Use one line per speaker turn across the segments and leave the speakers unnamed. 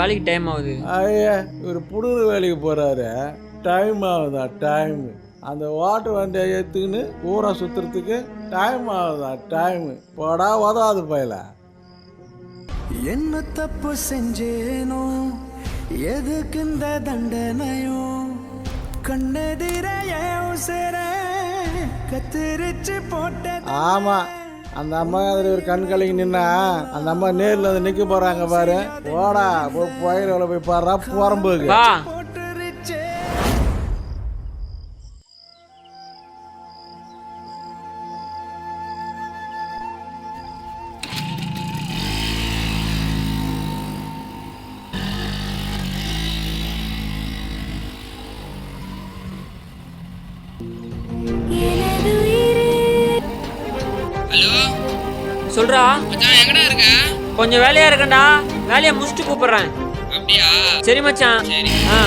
வேலைக்கு டைம் ஆகுது.
ஐயா இவர் புடுறு வேலைக்கு போகிறாரு டைம் ஆகுதா டைம் அந்த ஓட்டு வண்டியை ஏற்றுக்கின்னு ஊரை சுற்றுறதுக்கு டைம் ஆகுதா டைம் போடா உதவாது போயில.
என்ன தப்பு செஞ்சேனோ எதுக்கு இந்த தண்டனையோ? கண்ணெதிர என் உசிர? கத்திரிச்சு போட்ட
ஆமாம் அந்த அம்மா அதில் ஒரு கண் கலங்கி நின்னா அந்த அம்மா நேரில் வந்து நிற்க போகிறாங்க பாரு. போடா போய் பயிரில் போய் பாடுறா புறம்புக்கு
எங்கடா இருக்க?
கொஞ்சம் வேலையா இருக்கேன்டா. வேலையை முடிச்சுட்டு கூப்பிடுறேன்.
அப்படியா?
சரி மச்சான்.
சரி.
ஆ.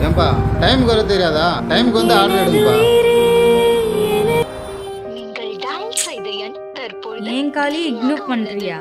ஏன்பா டைமுக்கு வர தெரியாதா? டைமுக்கு வந்து ஆர்டர் எடுங்கப்பா.
தற்பொழுது
ஏன் காலி இக்னோர் பண்றியா?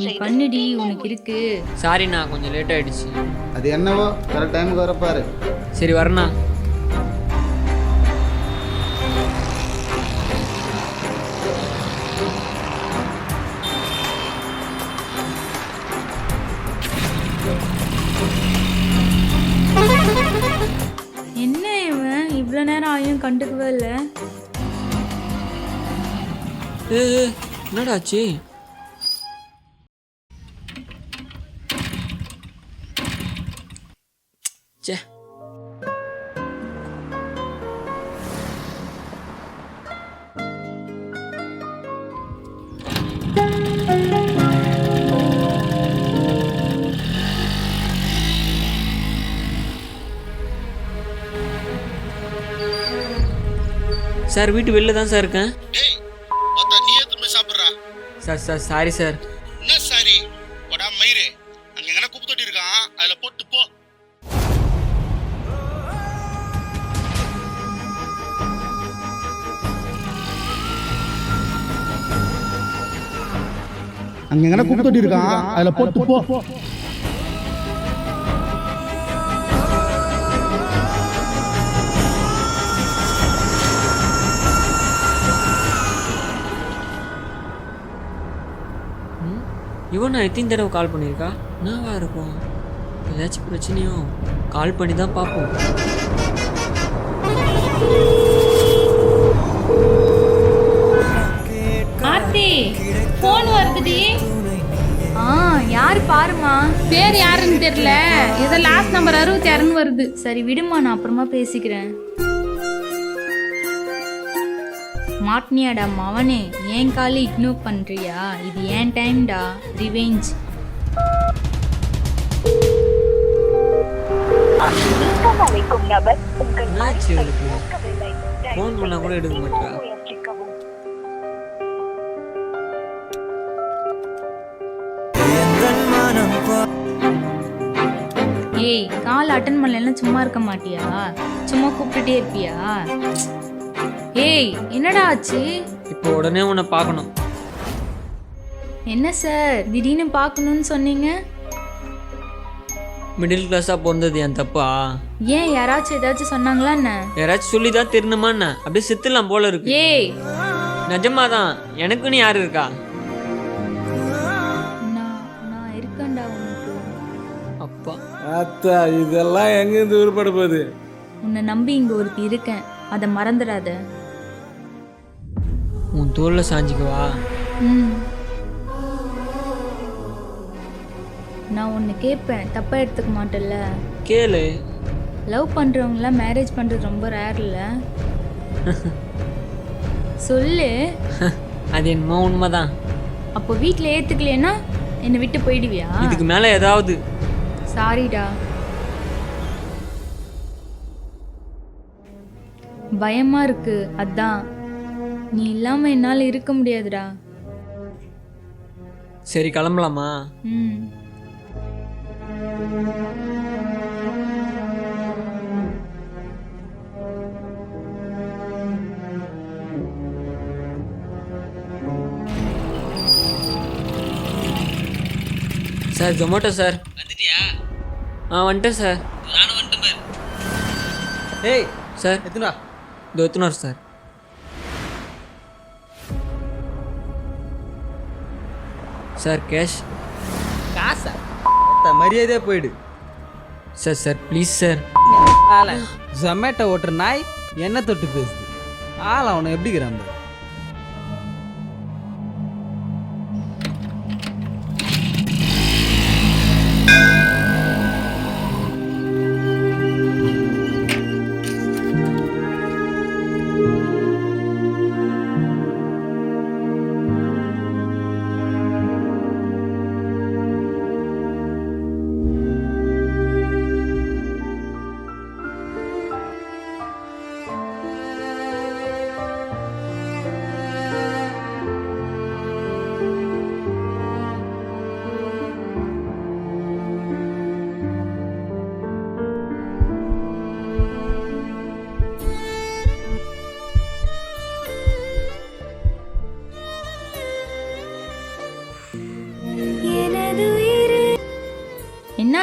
நீ பண்ணுடி உனக்கு இருக்கு.
சாரிண்ணா கொஞ்சம் லேட் ஆயிடுச்சு.
அது என்னவோ கரெக்ட் டைமுக்கு வரப்பாரு.
சரி வரண்ணா
என்ன இவன்? இவ்வளோ நேரம் ஆயும் கண்டுக்கவே இல்லை.
என்னடாச்சு? என்னடா ஆச்சு சார் வீட்டு வெளில தான் சார் இருக்கேன். சார் சார் சாரி சார்
என்ன சாரி? வடா மயிறு. அங்க எங்கன்னா குப்பை தொட்டி இருக்கான் அதுல போட்டு போ.
அங்க எங்கன்னா குப்பை தொட்டி இருக்கான் அதுல போட்டு போ.
இவன் நான் எத்தனை தடவை கால் பண்ணியிருக்கா? என்னவா இருக்கும்? ஏதாச்சும் பிரச்சனையோ? கால் பண்ணி தான் பார்ப்போம்.
ஆர்த்தி ஃபோன் வருதுடி.
ஆ யார் பாருமா
பேர் யாருன்னு தெரியல. ஏதோ லாஸ்ட் நம்பர் அறுபத்தி ஆறுன்னு வருது.
சரி விடுமா நான் அப்புறமா பேசிக்கிறேன். மாட்னியாடா மவனே. ஏன் காலி இக்னோர் பண்றியா? இது ஏன் டைம்டா ரிவெஞ்ச்.
ஃபோன் பண்ணா கூட எடுக்க மாட்டா.
முயற்சிக்கவும்
ஏய் கால் அட்டன் பண்ணலன்னா சும்மா இருக்க மாட்டியா? சும்மா கூப்பிட்டுட்டே இருப்பியா? ஏய் என்னடா ஆச்சு?
இப்போ உடனே உன்னை பார்க்கணும்.
என்ன சார்? திடீர்னு பார்க்கணும்னு சொன்னீங்க?
மிடில் கிளாஸாக பிறந்தது என் தப்பா?
ஏன் யாராச்சும் ஏதாச்சும் சொன்னாங்களா என்ன?
யாராச்சும் சொல்லி தான் தெரியணுமா என்ன? அப்படியே செத்துலாம் போல இருக்கு.
ஏய்.
நிஜமாதான். எனக்குன்னு யார் இருக்கா?
நான் நான் இருக்கேன்டா உனக்கு.
அப்பா.
அத்தா இதெல்லாம் எங்கேருந்து உருப்பட போகுது?
உன்னை நம்பி இங்க ஒருத்தி இருக்கேன். அதை மறந்துடாத.
உன் தோளில் சாஞ்சிக்குவா
ம். நான் ஒன்று கேட்பேன் தப்பாக எடுத்துக்க மாட்டேல்ல
கேளு.
லவ் பண்ணுறவங்களாம் மேரேஜ் பண்ணுறது ரொம்ப ரேர் இல்ல சொல்லு.
அது என்னமோ உண்மைதான்.
அப்போ வீட்டில் ஏற்றுக்கலைன்னா என்னை விட்டு போயிடுவியா?
இதுக்கு மேலே ஏதாவது.
சாரிடா பயமா இருக்கு. அதான். நீ இல்லாமல் என்னால் இருக்க முடியாதுடா.
சரி கிளம்பலாமா? Sir Zomato sir.
வந்துட்டியா?
ஆ வந்துட்டேன் சார்.
நானும் வந்துட்டேன்
ஏய்
சார்.
எத்தனா
இதோ எத்தனார் சார். Sir cash.
காசா? மரியாதையே போயிடு.
Sir sir please sir.
ஆள. ஜொமேட்டோ ஓட்டுற நாய் என்ன தொட்டு பேசுது. ஆள் அவனை எப்படி இருக்கிறான்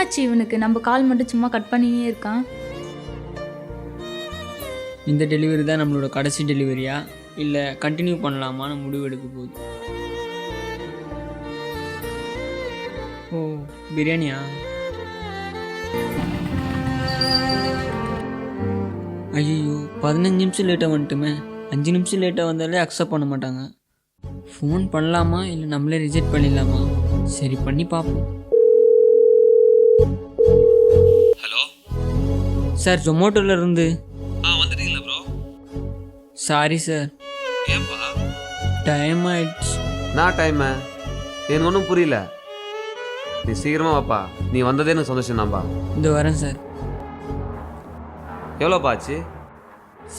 என்னாச்சு இவனுக்கு? நம்ம கால் மட்டும் சும்மா கட் பண்ணியே இருக்கான்.
இந்த டெலிவரி தான் நம்மளோட கடைசி டெலிவரியா இல்லை கண்டினியூ பண்ணலாமான்னு முடிவு எடுக்க போகுது. ஓ பிரியாணியா? ஐயோ பதினஞ்சு நிமிஷம் லேட்டாக வந்துட்டுமே. அஞ்சு நிமிஷம் லேட்டாக வந்தாலே அக்செப்ட் பண்ண மாட்டாங்க. ஃபோன் பண்ணலாமா? இல்லை நம்மளே ரிஜெக்ட் பண்ணிடலாமா? சரி பண்ணி பார்ப்போம். சார் ஜொமேட்டோல இருந்து.
ஆ வந்துட்டீங்களா ப்ரோ
சாரி சார்
ஏன்பா?
டைம் ஆயிடுச்சு.
நான் டைமு எனக்கு ஒன்றும் புரியல. நீ சீக்கிரமா வாப்பா. நீ வந்ததே எனக்கு சந்தோஷம் தான்ப்பா
இந்த வரேன் சார்
எவ்வளோப்பா ஆச்சு?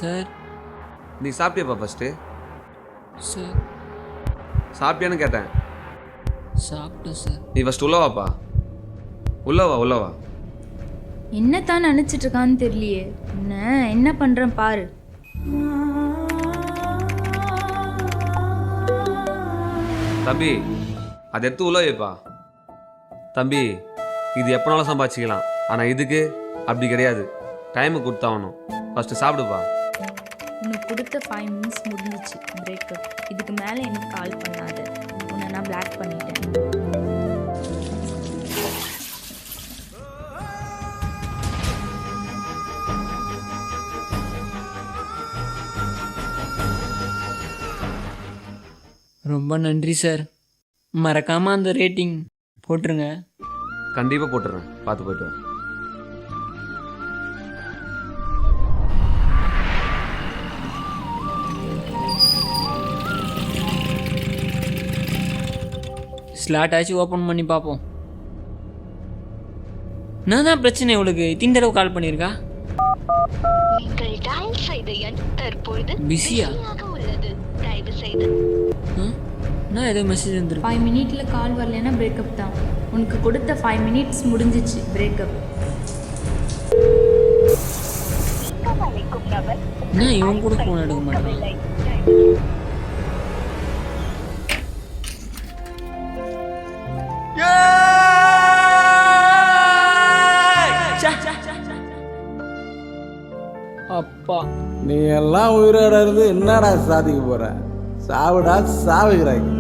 சார்
நீ சாப்பிட்டியாப்பா ஃபஸ்ட்டு
சார்
சாப்பிட்டியான்னு கேட்டேன்.
சாப்பிட்டேன் சார்
நீ ஃபஸ்ட்டு உள்ள வாப்பா. உள்ள வா உள்ள வா.
என்னத்தான் நினச்சிட்டு இருக்கான்னு தெரியலையே. என்ன என்ன பண்ணுறேன் பாரு.
தம்பி அதை எடுத்து உள்ள வைப்பா. தம்பி இது எப்போனாலும் சம்பாதிச்சிக்கலாம். ஆனால் இதுக்கு அப்படி கிடையாது. டைமு கொடுத்தாகணும். ஃபஸ்ட்டு சாப்பிடுப்பா.
உனக்கு கொடுத்த ஃபைவ் மினிட்ஸ் முடிஞ்சிச்சு பிரேக்கப் இதுக்கு மேலே எனக்கு கால் பண்ணாத. உன்னை நான் பிளாக் பண்ணிட்டேன்.
ரொம்ப நன்றி சார். மறக்காமல் அந்த ரேட்டிங் போட்டுருங்க.
கண்டிப்பாக போட்டுடுறேன் பார்த்து போயிட்டு வா.
ஸ்லாட் ஆச்சு ஓப்பன் பண்ணி பார்ப்போம். நான் தான் பிரச்சனை இவளுக்கு இத்தனை கால் பண்ணியிருக்கா?
நீங்கள் டயல் செய்த எண் தற்பொழுது
பிஸியா
பிஸியாக உள்ளது. தயவு செய்து
நான் ஏதோ மெசேஜ் வந்துருக்கு
ஃபைவ் மினிட்ல கால் வரலைன்னா பிரேக்கப் தான். உனக்கு கொடுத்த ஃபைவ் மினிட்ஸ் முடிஞ்சிச்சு பிரேக்கப்
நான் இவன் கூட ஃபோன் எடுக்க மாட்டேன்? அப்பா
நீ எல்லாம் உயிரோட இருந்து என்னடா சாதிக்க போற? சாவுடா சாவுகிறாங்க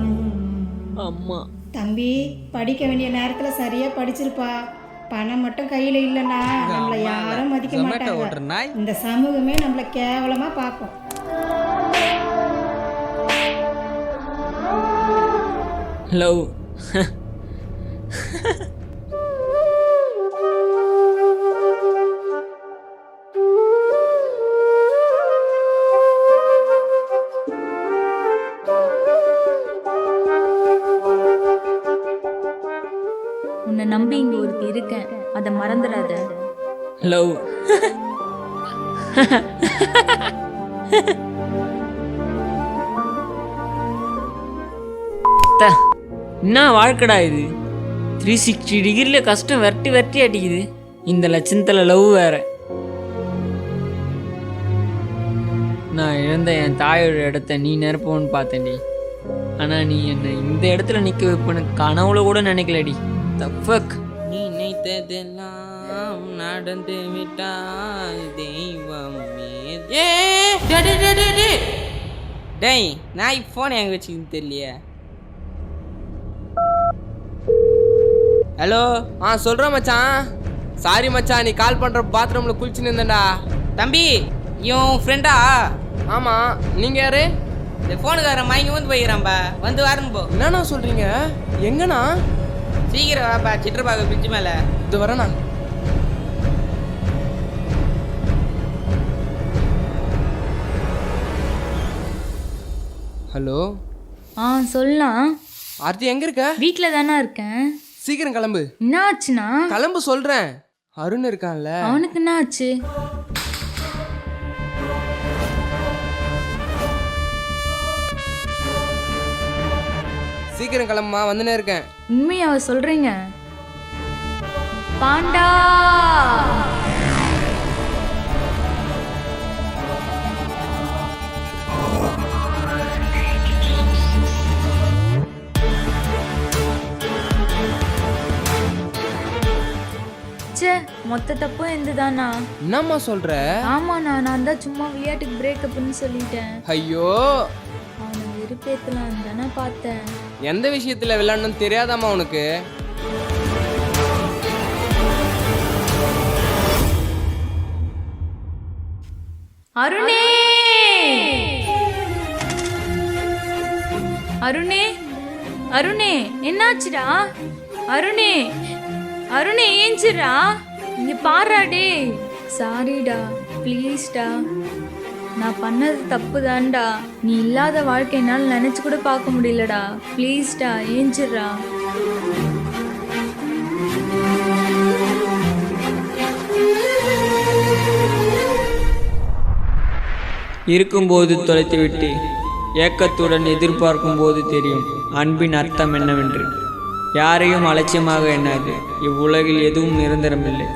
அம்மா
தம்பி படிக்க வேண்டிய நேரத்துல சரியா படிச்சிருப்பா. பணம் மட்டும் கையில இல்லைன்னா நம்மள யாரும் மதிக்க மாட்டாங்க. இந்த சமூகமே நம்மள கேவலமா பார்க்கும்.
லவ்
உன்னை நம்பி இங்கே ஒருத்தி இருக்கேன். அதை மறந்துடாத.
லவ் என்ன வாழ்க்கடா இது? த்ரீ சிக்ஸ்டி டிகிரியில் கஷ்டம் விரட்டி விரட்டி அடிக்குது. இந்த லட்சணத்தில் லவ் வேற. நான் இழந்த என் தாயோட இடத்த நீ நிரப்போன்னு பார்த்தேன்டி. ஆனால் நீ என்னை இந்த இடத்துல நிற்க வைப்பேன்னு கனவுல கூட நினைக்கலடி.
நீ நினைத்ததெல்லாம் நடந்து விட்டால் தெய்வமே டேய் நான் ஃபோன் எங்க வச்சுக்கின்னு தெரியலையே.
ஹலோ? ஆ சொல்கிறேன் மச்சான். சாரி மச்சான் நீ கால் பண்ணுற பாத்ரூமில் குளிச்சுன்னு இருந்தேன்டா.
தம்பி இவன் ஃப்ரெண்டா
ஆமாம் நீங்கள் யாரு?
இந்த ஃபோனுக்காரன் மயங்கி வந்து போய்க்கிறான்பா. வந்து வரணும் போ.
என்னண்ணா சொல்கிறீங்க எங்கண்ணா?
சீக்கிரம் வாப்பா சிற்றபாக பிரிட்ஜ் மேலே.
இது வரேண்ணா ஹலோ?
ஆ சொல்லலாம்
ஆர்த்தி எங்கே இருக்க?
வீட்டில் தானே இருக்கேன்.
சீக்கிரம் கிளம்பு.
என்ன ஆச்சுண்ணா?
கிளம்பு சொல்கிறேன் அருண் இருக்கான்ல.
அவனுக்கு என்ன ஆச்சு?
சீக்கிரம் கிளம்புமா வந்துனே இருக்கேன்.
உண்மையாவ சொல்றீங்க. பாண்டா! ச்சே மொத்த தப்பும் எந்துதானா
என்னம்மா சொல்கிற
ஆமாண்ணா நான் தான் சும்மா விளையாட்டுக்கு பிரேக்கப்னு சொல்லிட்டேன்.
ஐயோ!
அவனை வெறுப்பேத்தலாம் தானே பார்த்தேன்.
எந்த விஷயத்தில் விளையாடணும்னு தெரியாதாம்மா உனக்கு?
அருணே! அருணே! அருணே என்னாச்சுடா? அருணே! அருணே ஏஞ்சிரா இங்க பாருடா. சாரிடா ப்ளீஸ்டா நான் பண்ணது தப்பு தான்டா நீ இல்லாத வாழ்க்கையினால் நினச்சி நினைச்சு கூட பார்க்க முடியலடா. ப்ளீஸ்டா ஏஞ்சிடுறா
இருக்கும்போது தொலைத்துவிட்டு ஏக்கத்துடன் எதிர்பார்க்கும் போது தெரியும் அன்பின் அர்த்தம் என்னவென்று. யாரையும் அலட்சியமாக எண்ணாது. இவ்வுலகில் எதுவும் நிரந்தரமில்லை.